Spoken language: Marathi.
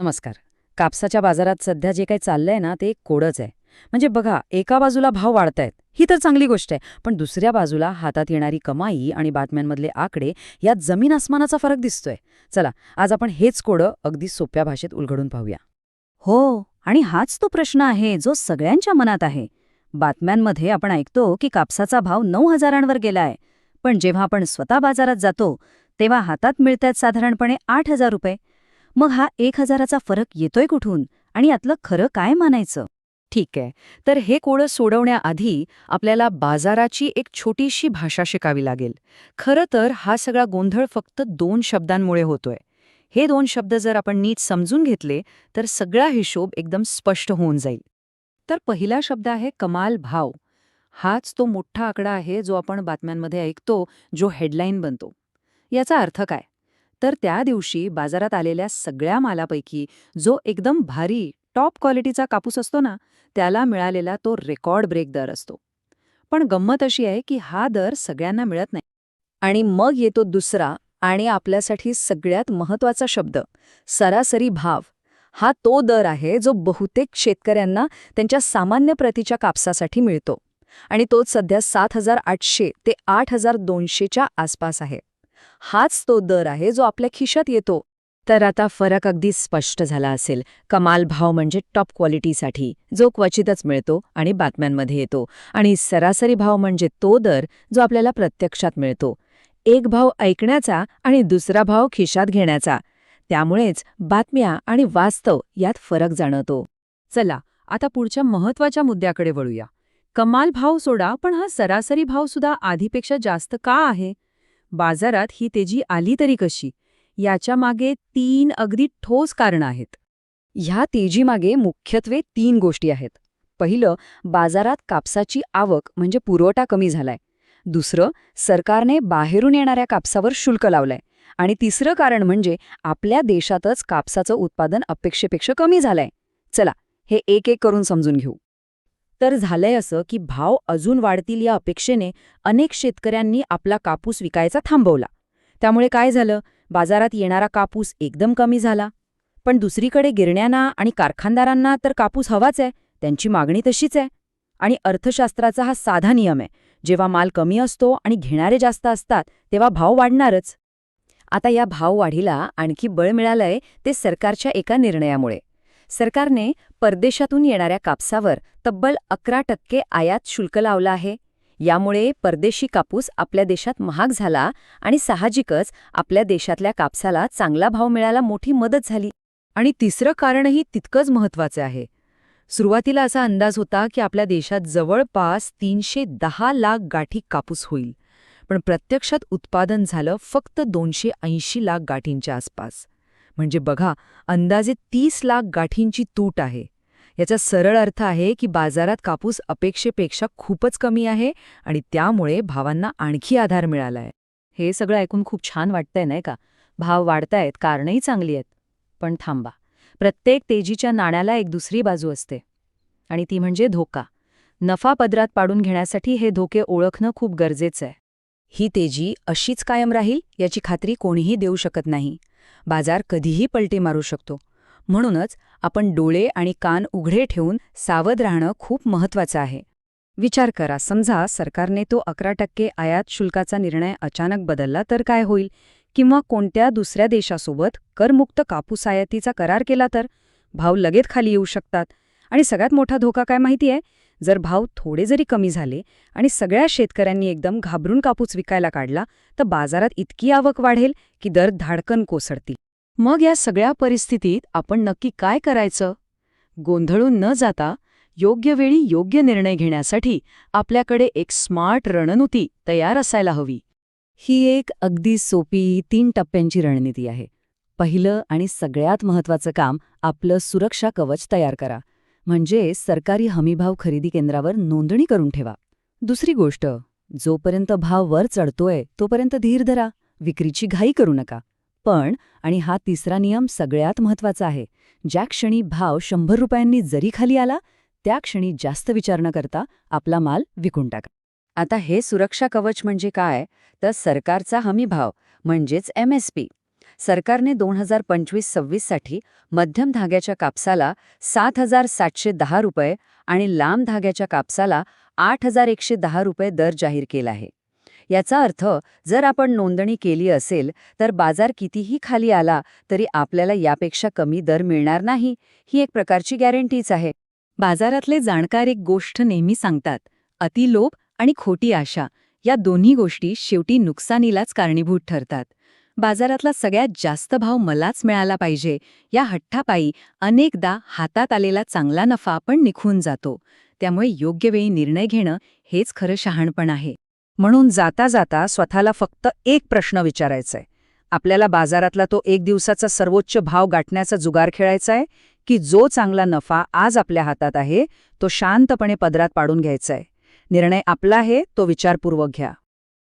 नमस्कार. कापसाच्या बाजारात सध्या जे काही चाललंय ना ते कोडच आहे. म्हणजे बघा एका बाजूला भाव वाढतायत ही तर चांगली गोष्ट आहे. पण दुसऱ्या बाजूला हातात येणारी कमाई आणि बातम्यांमधले आकडे यात जमीन आसमानाचा फरक दिसतोय. चला आज आपण हेच कोडं अगदी सोप्या भाषेत उलगडून पाहूया. हो आणि हाच तो प्रश्न आहे जो सगळ्यांच्या मनात आहे. बातम्यांमध्ये आपण ऐकतो की कापसाचा भाव नऊ हजारांवर गेलाय. पण जेव्हा आपण स्वतः बाजारात जातो तेव्हा हातात मिळतात साधारणपणे आठ हजार रुपये. मग हा एक हजाराचा फरक येतोय कुठून? आणि यातलं खरं काय मानायचं? ठीक आहे. तर हे कोडं सोडवण्याआधी आपल्याला बाजाराची एक छोटीशी भाषा शिकावी लागेल. खरं तर हा सगळा गोंधळ फक्त दोन शब्दांमुळे होतोय. हे दोन शब्द जर आपण नीट समजून घेतले तर सगळा हिशोब एकदम स्पष्ट होऊन जाईल. तर पहिला शब्द आहे कमाल भाव. हाच तो मोठा आकडा आहे जो आपण बातम्यांमध्ये ऐकतो जो हेडलाईन बनतो. याचा अर्थ काय? तर त्या दिवशी बाजारात आलेल्या सगळ्या मालापैकी जो एकदम भारी टॉप क्वालिटीचा कापूस असतो ना त्याला मिळालेला तो रेकॉर्ड ब्रेक दर असतो. पण गंमत अशी आहे की हा दर सगळ्यांना मिळत नाही. आणि मग येतो दुसरा आणि आपल्यासाठी सगळ्यात महत्त्वाचा शब्द सरासरी भाव. हा तो दर आहे जो बहुतेक शेतकऱ्यांना त्यांच्या सामान्य प्रतीच्या कापसासाठी मिळतो. आणि तोच सध्या सात हजार आठशे ते आठ हजार दोनशेच्या आसपास आहे. हाच तो दर आहे जो आपल्या खिशात येतो. तर आता फरक अगदी स्पष्ट झाला असेल. कमाल भाव म्हणजे टॉप क्वालिटीसाठी जो क्वचितच मिळतो आणि बातम्यांमध्ये येतो. आणि सरासरी भाव म्हणजे तो दर जो आपल्याला प्रत्यक्षात मिळतो. एक भाव ऐकण्याचा आणि दुसरा भाव खिशात घेण्याचा. त्यामुळेच बातम्या आणि वास्तव यात फरक जाणवतो. चला आता पुढच्या महत्त्वाच्या मुद्द्याकडे वळूया. कमाल भाव सोडा पण हा सरासरी भाव सुद्धा आधीपेक्षा जास्त का आहे? बाजारात ही तेजी आली तरी कशी? याच्या मागे तीन अगदी ठोस कारणं आहेत. ह्या तेजीमागे मुख्यत्वे तीन गोष्टी आहेत. पहिलं बाजारात कापसाची आवक म्हणजे पुरवठा कमी झालाय. दुसरं सरकारने बाहेरून येणाऱ्या कापसावर शुल्क लावलंय. आणि तिसरं कारण म्हणजे आपल्या देशातच कापसाचं उत्पादन अपेक्षेपेक्षा कमी झालंय. चला हे एक एक करून समजून घेऊ. तर झालंय असं की भाव अजून वाढतील या अपेक्षेने अनेक शेतकऱ्यांनी आपला कापूस विकायचा थांबवला. त्यामुळे काय झालं? बाजारात येणारा कापूस एकदम कमी झाला. पण दुसरीकडे गिरण्यांना आणि कारखानदारांना तर कापूस हवाच आहे त्यांची मागणी तशीच आहे. आणि अर्थशास्त्राचा हा साधा नियम आहे जेव्हा माल कमी असतो आणि घेणारे जास्त असतात तेव्हा भाव वाढणारच. आता या भाववाढीला आणखी बळ मिळालंय ते सरकारच्या एका निर्णयामुळे. सरकारने परदेशातून येणाऱ्या कापसावर तब्बल अकरा टक्के आयात शुल्क लावलं आहे. यामुळे परदेशी कापूस आपल्या देशात महाग झाला आणि साहजिकच आपल्या देशातल्या कापसाला चांगला भाव मिळायला मोठी मदत झाली. आणि तिसरं कारणही तितकंच महत्वाचं आहे. सुरुवातीला असा अंदाज होता की आपल्या देशात जवळपास तीनशे दहा लाख गाठी कापूस होईल पण प्रत्यक्षात उत्पादन झालं फक्त दोनशे ऐंशी लाख गाठींच्या आसपास. म्हणजे बघा अंदाजे तीस लाख गाठींची तूट आहे. याचा सरळ अर्थ आहे की बाजारात कापूस अपेक्षेपेक्षा खूपच कमी आहे आणि त्यामुळे भावांना आणखी आधार मिळालाय. हे सगळं ऐकून खूप छान वाटतंय नाही का? भाव वाढतायत कारणंही चांगली आहेत. पण थांबा. प्रत्येक तेजीच्या नाण्याला एक दुसरी बाजू असते. आणि ती म्हणजे धोका. नफा पदरात पाडून घेण्यासाठी हे धोके ओळखणं खूप गरजेचं आहे. ही तेजी अशीच कायम राहील याची खात्री कोणीही देऊ शकत नाही. बाजार कधीही पलटी मारू शकतो. म्हणूनच आपण डोळे आणि कान उघडे ठेवून सावध राहणं खूप महत्वाचं आहे. विचार करा समजा सरकारने तो अकरा टक्के आयात शुल्काचा निर्णय अचानक बदलला तर काय होईल? किंवा कोणत्या दुसऱ्या देशासोबत करमुक्त कापूस आयातीचा करार केला तर? भाव लगेच खाली येऊ शकतात. आणि सगळ्यात मोठा धोका काय माहिती आहे जर भाव थोडे जरी कमी झाले आणि सगळ्या शेतकऱ्यांनी एकदम घाबरून कापूस विकायला काढला तर बाजारात इतकी आवक वाढेल की दर धाडकन कोसळतील. मग या सगळ्या परिस्थितीत आपण नक्की काय करायचं? गोंधळून न जाता योग्य वेळी योग्य निर्णय घेण्यासाठी आपल्याकडे एक स्मार्ट रणनीती तयार असायला हवी. ही एक अगदी सोपी तीन टप्प्यांची रणनीती आहे. पहिलं आणि सगळ्यात महत्वाचं काम आपलं सुरक्षा कवच तयार करा. म्हणजे सरकारी हमीभाव खरेदी केंद्रावर नोंदणी करून ठेवा. दुसरी गोष्ट जोपर्यंत भाव वर चढतोय तोपर्यंत धीर धरा. विक्रीची घाई करू नका. पण आणि हा तिसरा नियम सगळ्यात महत्त्वाचा आहे ज्या क्षणी भाव शंभर रुपयांनी जरी खाली आला त्या क्षणी जास्त विचार न करता आपला माल विकून टाका. आता हे सुरक्षा कवच म्हणजे काय? तर सरकारचा हमीभाव म्हणजेच एमएसपी सरकारने दोन हजार पंचवीस सव्वीससाठी मध्यम धाग्याच्या कापसाला सात हजार सातशे दहा रुपये आणि लांब धाग्याच्या कापसाला आठ हजार एकशे दहा रुपये दर जाहीर केला आहे. याचा अर्थ जर आपण नोंदणी केली असेल तर बाजार कितीही खाली आला तरी आपल्याला यापेक्षा कमी दर मिळणार नाही ही एक प्रकारची गॅरंटीच आहे. बाजारातले जाणकार एक गोष्ट नेहमी सांगतात अतिलोभ आणि खोटी आशा या दोन्ही गोष्टी शेवटी नुकसानीलाच कारणीभूत ठरतात. बाजारातला सगळ्यात जास्त भाव मलाच मिळाला पाहिजे. या हट्टापायी अनेकदा हातात आलेला चांगला नफा पण निघून जातो. त्यामुळे योग्य वेळी निर्णय घेणं हेच खरं शहाणपण आहे. म्हणून जाता जाता स्वतःला फक्त एक प्रश्न विचारायचाय. आपल्याला बाजारातला तो एक दिवसाचा सर्वोच्च भाव गाठण्याचा जुगार खेळायचाय की जो चांगला नफा आज आपल्या हातात आहे तो शांतपणे पदरात पाडून घ्यायचाय निर्णय आपला आहे तो विचारपूर्वक घ्या.